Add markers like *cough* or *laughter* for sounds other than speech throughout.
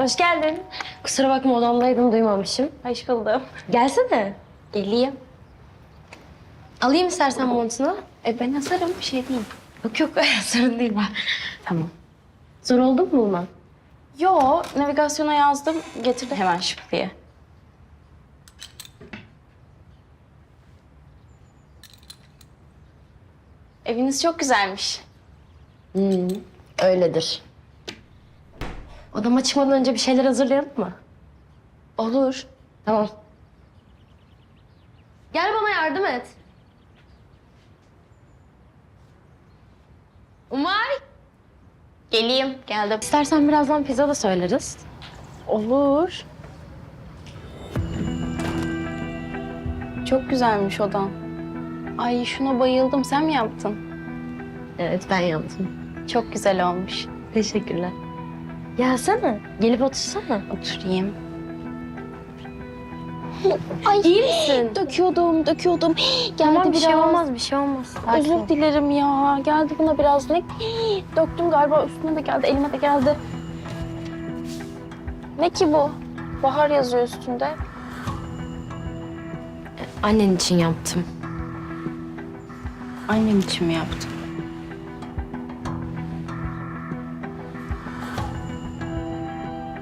Hoş geldin. Kusura bakma odamdaydım duymamışım. Hoş buldum. Gelsene. Geleyim. Alayım istersen montunu. E ben hazırım. Bir şey değil. Yok yok *laughs* sorun değil var. Tamam. Zor oldu mu bulman? Yo, navigasyona yazdım. Getirdi hemen şıp diye. Eviniz çok güzelmiş. Hmm, öyledir. Odama çıkmadan önce bir şeyler hazırlayalım mı? Olur. Tamam. Gel bana yardım et. Umay. Geleyim. Geldim. İstersen birazdan pizza da söyleriz. Olur. Çok güzelmiş odan. Ay şuna bayıldım. Sen mi yaptın? Evet ben yaptım. Çok güzel olmuş. Teşekkürler. Gelsene. Gelip otursana. Oturayım. *laughs* Ay iyi misin? Döküyordum, döküyordum. *gasps* Geldi Tamam bir şey olmaz bir şey olmaz. Özür dilerim ya. Geldi buna biraz ne? *gasps* Döktüm galiba üstüne de geldi, elime de geldi. Ne ki bu? Bahar yazıyor üstünde. Annen için yaptım. Annem için mi yaptın?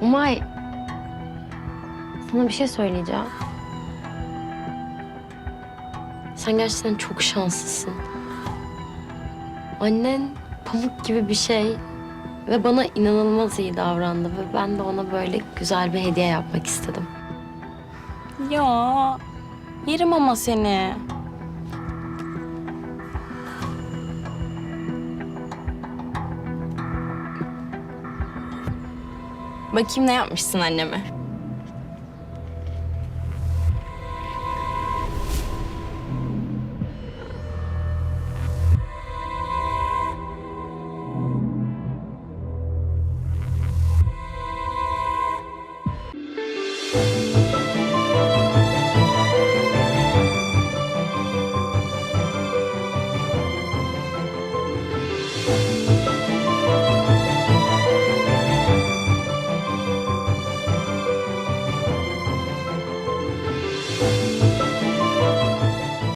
Umay. Sana bir şey söyleyeceğim. Sen gerçekten çok şanslısın. Annen pamuk gibi bir şey ve bana inanılmaz iyi davrandı ve ben de ona böyle güzel bir hediye yapmak istedim. Ya yerim ama seni. Bakayım ne yapmışsın anneme.